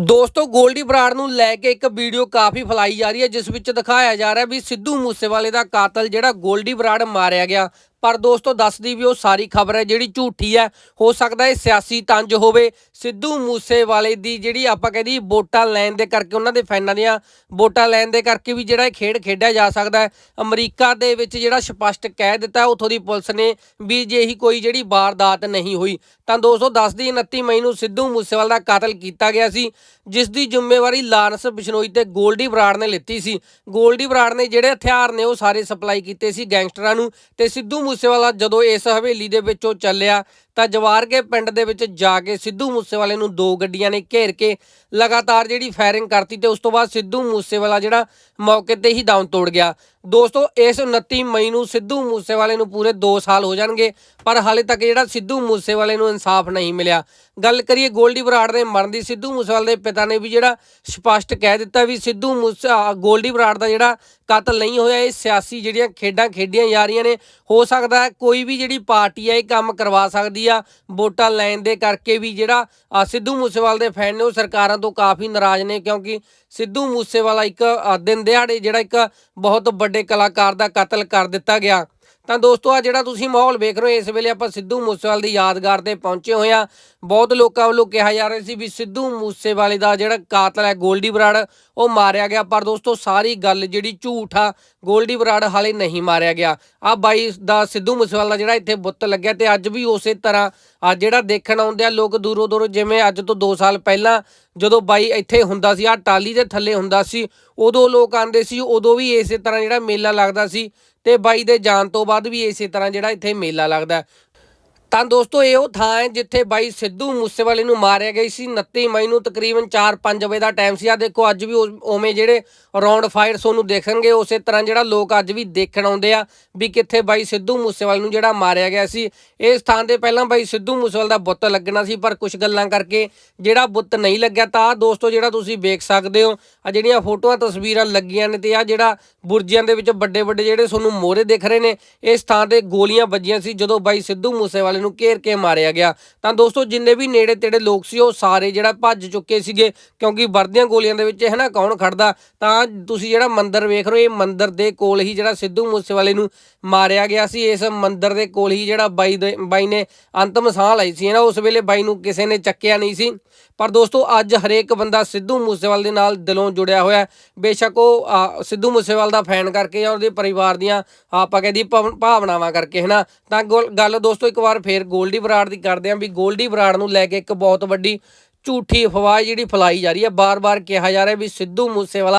ਦੋਸਤੋ, ਗੋਲਡੀ ਬਰਾੜ ਨੂੰ ਲੈ ਕੇ ਇੱਕ ਵੀਡੀਓ ਕਾਫੀ ਫਲਾਈ ਜਾ ਰਹੀ ਹੈ, ਜਿਸ ਵਿੱਚ ਦਿਖਾਇਆ ਜਾ ਰਿਹਾ ਵੀ ਸਿੱਧੂ ਮੂਸੇਵਾਲੇ ਦਾ ਕਾਤਲ ਜਿਹੜਾ ਗੋਲਡੀ ਬਰਾੜ ਮਾਰਿਆ ਗਿਆ। ਪਰ ਦੋਸਤੋ, ਦੱਸਦੀ ਵੀ ਉਹ ਸਾਰੀ ਖਬਰ ਹੈ, ਜਿਹੜੀ ਝੂਠੀ ਹੈ। ਹੋ ਸਕਦਾ ਇਹ ਸਿਆਸੀ ਤੰਜ ਹੋਵੇ। ਸਿੱਧੂ ਮੂਸੇਵਾਲੇ ਦੀ ਜਿਹੜੀ ਆਪਾਂ ਕਹਿੰਦੀ ਵੋਟਾਂ ਲੈਣ ਦੇ ਕਰਕੇ, ਉਹਨਾਂ ਦੇ ਫੈਨਾਂ ਦੀਆਂ ਵੋਟਾਂ ਲੈਣ ਦੇ ਕਰਕੇ ਵੀ ਜਿਹੜਾ ਇਹ ਖੇਡ ਖੇਡਿਆ ਜਾ ਸਕਦਾ ਹੈ। ਅਮਰੀਕਾ ਦੇ ਵਿੱਚ ਜਿਹੜਾ ਸਪਸ਼ਟ ਕਹਿ ਦਿੱਤਾ, ਉਥੋਂ ਦੀ ਪੁਲਿਸ ਨੇ ਵੀ ਜੇ ਹੀ ਕੋਈ ਜਿਹੜੀ ਵਾਰਦਾਤ ਨਹੀਂ ਹੋਈ। ਤਾਂ ਦੋਸਤੋ ਦੱਸਦੀ 29 ਮਈ ਨੂੰ ਸਿੱਧੂ ਮੂਸੇਵਾਲ ਦਾ ਕਤਲ ਕੀਤਾ ਗਿਆ ਸੀ, ਜਿਸ ਦੀ ਜ਼ਿੰਮੇਵਾਰੀ ਲਾਰੈਂਸ ਬਿਸ਼ਨੋਈ ਤੇ ਗੋਲਡੀ ਬਰਾੜ ਨੇ ਲਿੱਤੀ ਸੀ। ਗੋਲਡੀ ਬਰਾੜ ਨੇ ਜਿਹੜੇ ਹਥਿਆਰ ਨੇ, ਉਹ ਸਾਰੇ ਸਪਲਾਈ ਕੀਤੇ ਸੀ ਗੈਂਗਸਟਰਾਂ ਨੂੰ ਤੇ ਸਿੱਧੂ ਮੂਸੇਵਾਲਾ ਜਦੋਂ ਇਸ ਹਵੇਲੀ ਦੇ ਵਿੱਚੋਂ ਚੱਲਿਆ ਤਾਂ ਜਵਾਰਕੇ ਪਿੰਡ ਦੇ ਵਿੱਚ ਜਾ ਕੇ ਸਿੱਧੂ ਮੂਸੇਵਾਲੇ ਨੂੰ ਦੋ ਗੱਡੀਆਂ ਨੇ ਘੇਰ ਕੇ ਲਗਾਤਾਰ ਜਿਹੜੀ ਫਾਇਰਿੰਗ ਕਰਤੀ ਤੇ ਉਸ ਤੋਂ ਬਾਅਦ ਸਿੱਧੂ ਮੂਸੇਵਾਲਾ ਜਿਹੜਾ ਮੌਕੇ ਤੇ ਹੀ ਦਮ ਤੋੜ ਗਿਆ। ਦੋਸਤੋ, ਇਸ 29 ਮਈ ਨੂੰ ਸਿੱਧੂ ਮੂਸੇਵਾਲੇ ਨੂੰ ਪੂਰੇ 2 ਸਾਲ ਹੋ ਜਾਣਗੇ, ਪਰ ਹਾਲੇ ਤੱਕ ਜਿਹੜਾ ਸਿੱਧੂ ਮੂਸੇਵਾਲੇ ਨੂੰ ਇਨਸਾਫ ਨਹੀਂ ਮਿਲਿਆ। ਗੱਲ ਕਰੀਏ ਗੋਲਡੀ ਬਰਾੜ ਦੇ ਮਰਨ ਦੀ, ਸਿੱਧੂ ਮੂਸੇਵਾਲੇ ਦੇ ਪਿਤਾ ਨੇ ਵੀ ਜਿਹੜਾ ਸਪਸ਼ਟ ਕਹਿ ਦਿੱਤਾ ਵੀ ਸਿੱਧੂ ਮੂਸੇ ਗੋਲਡੀ ਬਰਾੜ ਦਾ ਜਿਹੜਾ ਕਤਲ ਨਹੀਂ ਹੋਇਆ, ਇਹ ਸਿਆਸੀ ਜਿਹੜੀਆਂ ਖੇਡਾਂ ਖੇਡੀਆਂ ਜਾ ਰਹੀਆਂ ਨੇ, ਹੋ ਸਕਦਾ ਹੈ ਕੋਈ ਵੀ ਜਿਹੜੀ ਪਾਰਟੀ ਆ ਇਹ ਕੰਮ ਕਰਵਾ ਸਕਦੀ ਆ, ਵੋਟਾਂ ਲੈਣ ਦੇ ਕਰਕੇ ਵੀ ਜਿਹੜਾ ਸਿੱਧੂ ਮੂਸੇਵਾਲ ਦੇ ਫੈਨ ਨੇ ਉਹ ਸਰਕਾਰਾਂ ਤੋਂ ਕਾਫੀ ਨਾਰਾਜ਼ ਨੇ, ਕਿਉਂਕਿ ਸਿੱਧੂ ਮੂਸੇਵਾਲਾ ਇੱਕ ਦਿਨ ਦਿਹਾੜੇ ਜਿਹੜਾ ਇੱਕ ਬਹੁਤ ਵੱਡੇ ਕਲਾਕਾਰ ਦਾ ਕਤਲ ਕਰ ਦਿੱਤਾ ਗਿਆ। ਤਾਂ ਦੋਸਤੋ ਆ ਜਿਹੜਾ ਤੁਸੀਂ ਮਾਹੌਲ ਵੇਖ ਰਹੇ ਹੋ, ਇਸ ਵੇਲੇ ਆਪਾਂ ਸਿੱਧੂ ਮੂਸੇਵਾਲ ਦੀ ਯਾਦਗਾਰ ਤੇ ਪਹੁੰਚੇ ਹੋਏ ਆ ਬਹੁਤ ਲੋਕਾਂ ਵੱਲੋਂ ਕਿਹਾ ਜਾ ਰਿਹਾ ਸੀ ਵੀ ਸਿੱਧੂ ਮੂਸੇਵਾਲੇ ਦਾ ਜਿਹੜਾ ਕਾਤਲ ਹੈ, ਗੋਲਡੀ ਬਰਾੜ, ਉਹ ਮਾਰਿਆ ਗਿਆ। ਪਰ ਦੋਸਤੋ, ਸਾਰੀ ਗੱਲ ਜਿਹੜੀ ਝੂਠ ਆ, ਗੋਲਡੀ ਬਰਾੜ ਹਾਲੇ ਨਹੀਂ ਮਾਰਿਆ ਗਿਆ। ਆ ਬਾਈ ਦਾ ਸਿੱਧੂ ਮੂਸੇਵਾਲਾ ਦਾ ਜਿਹੜਾ ਇੱਥੇ ਬੁੱਤ ਲੱਗਿਆ ਤੇ ਅੱਜ ਵੀ ਉਸੇ ਤਰ੍ਹਾਂ ਆ ਜਿਹੜਾ ਦੇਖਣ ਆਉਂਦੇ ਆ, ਲੋਕ ਦੂਰੋਂ ਦੂਰੋਂ, ਜਿਵੇਂ ਅੱਜ ਤੋਂ 2 ਸਾਲ ਪਹਿਲਾਂ ਜਦੋਂ ਬਾਈ ਇੱਥੇ ਹੁੰਦਾ ਸੀ ਆ ਟਾਲੀ ਦੇ ਥੱਲੇ ਹੁੰਦਾ ਸੀ, ਉਦੋਂ ਲੋਕ ਆਂਦੇ ਸੀ, ਉਦੋਂ ਵੀ ਇਸੇ ਤਰ੍ਹਾਂ ਜਿਹੜਾ ਮੇਲਾ ਲੱਗਦਾ ਸੀ। ਤੇ ਬਾਈ ਦੇ ਜਾਣ ਤੋਂ ਬਾਅਦ ਵੀ ਇਸੇ ਤਰ੍ਹਾਂ ਜਿਹੜਾ ਇੱਥੇ ਮੇਲਾ ਲੱਗਦਾ ਤਾਂ ਦੋਸਤੋ, ਇਹ ਉਹ ਥਾਂ ਹੈ ਜਿੱਥੇ ਬਾਈ ਸਿੱਧੂ ਮੂਸੇਵਾਲੇ ਨੂੰ ਮਾਰਿਆ ਗਿਆ ਸੀ। 29 ਮਈ ਨੂੰ ਤਕਰੀਬਨ 4-5 ਵਜੇ ਦਾ ਟਾਈਮ ਸੀ। ਆ ਦੇਖੋ, ਅੱਜ ਵੀ ਉਹ- ਉਵੇਂ ਜਿਹੜੇ ਰਾਉਂਡ ਫਾਇਰ ਤੁਹਾਨੂੰ ਦੇਖਣਗੇ, ਉਸੇ ਤਰ੍ਹਾਂ ਜਿਹੜਾ ਲੋਕ ਅੱਜ ਵੀ ਦੇਖਣ ਆਉਂਦੇ ਆ ਵੀ ਕਿੱਥੇ ਬਾਈ ਸਿੱਧੂ ਮੂਸੇਵਾਲੇ ਨੂੰ ਜਿਹੜਾ ਮਾਰਿਆ ਗਿਆ ਸੀ। ਇਸ ਥਾਂ ਤੇ ਪਹਿਲਾਂ ਬਾਈ ਸਿੱਧੂ ਮੂਸੇਵਾਲ ਦਾ ਬੁੱਤ ਲੱਗਣਾ ਸੀ, ਪਰ ਕੁਝ ਗੱਲਾਂ ਕਰਕੇ ਜਿਹੜਾ ਬੁੱਤ ਨਹੀਂ ਲੱਗਿਆ। ਤਾਂ ਆਹ ਦੋਸਤੋ, ਜਿਹੜਾ ਤੁਸੀਂ ਵੇਖ ਸਕਦੇ ਹੋ ਆ ਜਿਹੜੀਆਂ ਫੋਟੋਆਂ, ਤਸਵੀਰਾਂ ਲੱਗੀਆਂ ਨੇ ਤੇ ਆ ਜਿਹੜਾ ਬੁਰਜੀਆਂ ਦੇ ਵਿੱਚ ਵੱਡੇ ਵੱਡੇ ਜਿਹੜੇ ਤੁਹਾਨੂੰ ਮੋਹਰੇ ਦਿਖ ਰਹੇ ਨੇ ਇਸ ਥਾਂ ਤੇ ਗੋਲੀਆਂ ਵੱਜੀਆਂ ਸੀ। ਜਦੋਂ ਬਾਈ ਸਿੱਧੂ ਮੂਸੇਵਾਲੇ ਨੂੰ ਘੇਰ ਕੇ ਮਾਰਿਆ ਗਿਆ। ਤਾਂ ਦੋਸਤੋ, ਜਿੰਨੇ ਵੀ ਨੇੜੇ ਤੇੜੇ ਲੋਕ ਸੀ, ਉਹ ਸਾਰੇ ਜਿਹੜਾ ਭੱਜ ਚੁੱਕੇ ਸੀਗੇ, ਕਿਉਂਕਿ ਵਰਦੀਆਂ ਗੋਲੀਆਂ ਦੇ ਵਿੱਚ ਹੈ ਨਾ ਕੌਣ ਖੜਦਾ, ਤਾਂ ਤੁਸੀਂ ਜਿਹੜਾ ਮੰਦਿਰ ਵੇਖ ਰਹੇ ਹੋ, ਇਹ ਮੰਦਿਰ ਦੇ ਕੋਲ ਹੀ ਜਿਹੜਾ ਸਿੱਧੂ ਮੂਸੇਵਾਲੇ ਨੂੰ ਮਾਰਿਆ ਗਿਆ ਸੀ। ਇਸ ਮੰਦਿਰ ਦੇ ਕੋਲ ਹੀ ਜਿਹੜਾ ਬਾਈ ਦੇ, ਬਾਈ ਨੇ ਅੰਤਮ ਸਾਹ ਲਈ ਸੀ ਨਾ ਉਸ ਵੇਲੇ ਬਾਈ ਨੂੰ ਕਿਸੇ ਨੇ ਚੱਕਿਆ ਨਹੀਂ ਸੀ। ਪਰ ਦੋਸਤੋ, ਅੱਜ ਹਰੇਕ ਬੰਦਾ ਸਿੱਧੂ ਮੂਸੇਵਾਲ ਦੇ ਨਾਲ ਦਿਲੋਂ ਜੁੜਿਆ ਹੋਇਆ ਬੇਸ਼ੱਕ ਉਹ ਸਿੱਧੂ ਮੂਸੇਵਾਲ ਦਾ ਫੈਨ ਕਰਕੇ ਜਾਂ ਉਹਦੇ ਪਰਿਵਾਰ ਦੀਆਂ, ਆਪਾਂ ਕਹਿੰਦੀ ਭਵ- ਭਾਵਨਾਵਾਂ ਕਰਕੇ, ਹਨਾ। ਤਾਂ ਗੋਲ- ਗੱਲ ਦੋਸਤੋ, ਇੱਕ ਵਾਰ ਫੇਰ ਗੋਲਡੀ ਬਰਾੜ ਦੀ ਕਰਦੇ ਆਂ ਵੀ ਗੋਲਡੀ ਬਰਾੜ ਨੂੰ ਲੈ ਕੇ ਇੱਕ ਬਹੁਤ ਵੱਡੀ ਝੂਠੀ ਅਫਵਾਹ ਜਿਹੜੀ ਫੈਲਾਈ ਜਾ ਰਹੀ ਹੈ। ਬਾਰ-ਬਾਰ ਕਿਹਾ ਜਾ ਰਿਹਾ ਵੀ ਸਿੱਧੂ ਮੂਸੇਵਾਲਾ